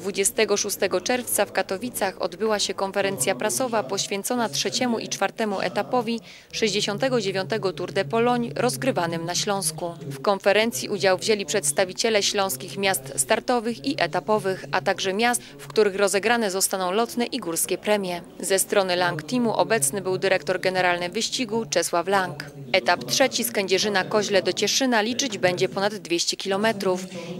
26 czerwca w Katowicach odbyła się konferencja prasowa poświęcona trzeciemu i czwartemu etapowi 69. Tour de Pologne rozgrywanym na Śląsku. W konferencji udział wzięli przedstawiciele śląskich miast startowych i etapowych, a także miast, w których rozegrane zostaną lotne i górskie premie. Ze strony Lang Teamu obecny był dyrektor generalny wyścigu Czesław Lang. Etap trzeci z Kędzierzyna Koźle do Cieszyna liczyć będzie ponad 200 km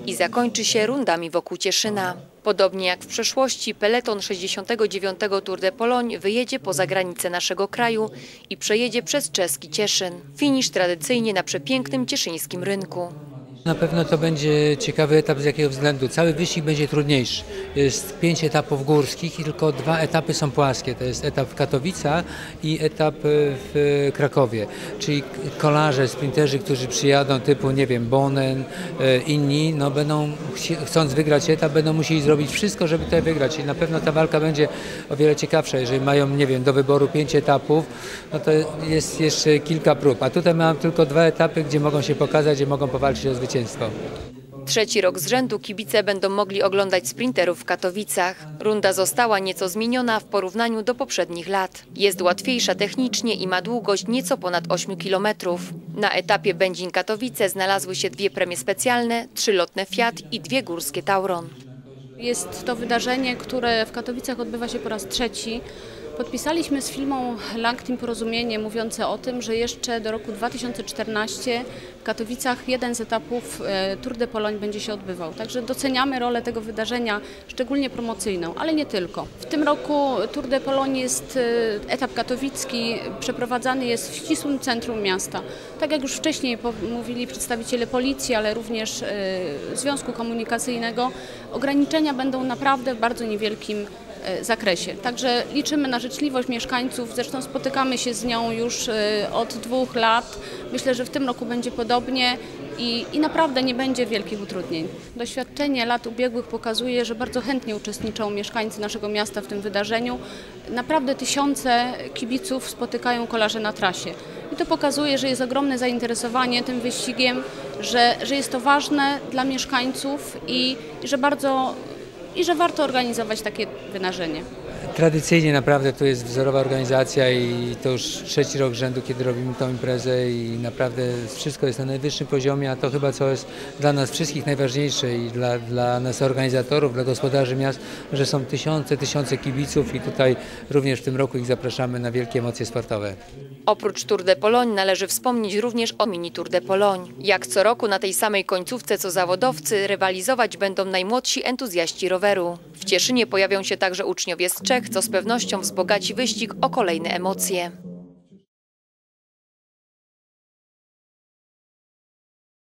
i zakończy się rundami wokół Cieszyna. Podobnie jak w przeszłości, peleton 69. Tour de Pologne wyjedzie poza granice naszego kraju i przejedzie przez czeski Cieszyn. Finisz tradycyjnie na przepięknym cieszyńskim rynku. Na pewno to będzie ciekawy etap z jakiego względu. Cały wyścig będzie trudniejszy. Jest pięć etapów górskich i tylko dwa etapy są płaskie. To jest etap w Katowicach i etap w Krakowie. Czyli kolarze, sprinterzy, którzy przyjadą typu, nie wiem, Bonen, e, inni, no będą, chcąc wygrać etap, będą musieli zrobić wszystko, żeby to wygrać. I na pewno ta walka będzie o wiele ciekawsza. Jeżeli mają, nie wiem, do wyboru pięć etapów, no to jest jeszcze kilka prób. A tutaj mam tylko dwa etapy, gdzie mogą się pokazać, gdzie mogą powalczyć o zwycięstwo zwycięstwo. Trzeci rok z rzędu kibice będą mogli oglądać sprinterów w Katowicach. Runda została nieco zmieniona w porównaniu do poprzednich lat. Jest łatwiejsza technicznie i ma długość nieco ponad 8 km. Na etapie Będzin-Katowice znalazły się dwie premie specjalne, trzy lotne Fiat i dwie górskie Tauron. Jest to wydarzenie, które w Katowicach odbywa się po raz trzeci. Podpisaliśmy z firmą Langteam porozumienie mówiące o tym, że jeszcze do roku 2014 w Katowicach jeden z etapów e, Tour de Pologne będzie się odbywał. Także doceniamy rolę tego wydarzenia, szczególnie promocyjną, ale nie tylko. W tym roku Tour de Pologne jest e, etap katowicki, przeprowadzany jest w ścisłym centrum miasta. Tak jak już wcześniej mówili przedstawiciele policji, ale również e, Związku Komunikacyjnego, ograniczenia będą naprawdę w bardzo niewielkim zakresie. Także liczymy na życzliwość mieszkańców, zresztą spotykamy się z nią już e, od dwóch lat. Myślę, że w tym roku będzie podobnie i, i naprawdę nie będzie wielkich utrudnień. Doświadczenie lat ubiegłych pokazuje, że bardzo chętnie uczestniczą mieszkańcy naszego miasta w tym wydarzeniu. Naprawdę tysiące kibiców spotykają kolarze na trasie. I to pokazuje, że jest ogromne zainteresowanie tym wyścigiem, że, że jest to ważne dla mieszkańców i, i że bardzo i że warto organizować takie wydarzenie. Tradycyjnie naprawdę to jest wzorowa organizacja i to już trzeci rok rzędu, kiedy robimy tą imprezę i naprawdę wszystko jest na najwyższym poziomie, a to chyba co jest dla nas wszystkich najważniejsze i dla, dla nas organizatorów, dla gospodarzy miast, że są tysiące, tysiące kibiców i tutaj również w tym roku ich zapraszamy na wielkie emocje sportowe. Oprócz Tour de Pologne należy wspomnieć również o mini Tour de Pologne. Jak co roku na tej samej końcówce co zawodowcy rywalizować będą najmłodsi entuzjaści roweru. W Cieszynie pojawią się także uczniowie z Czech, co z pewnością wzbogaci wyścig o kolejne emocje.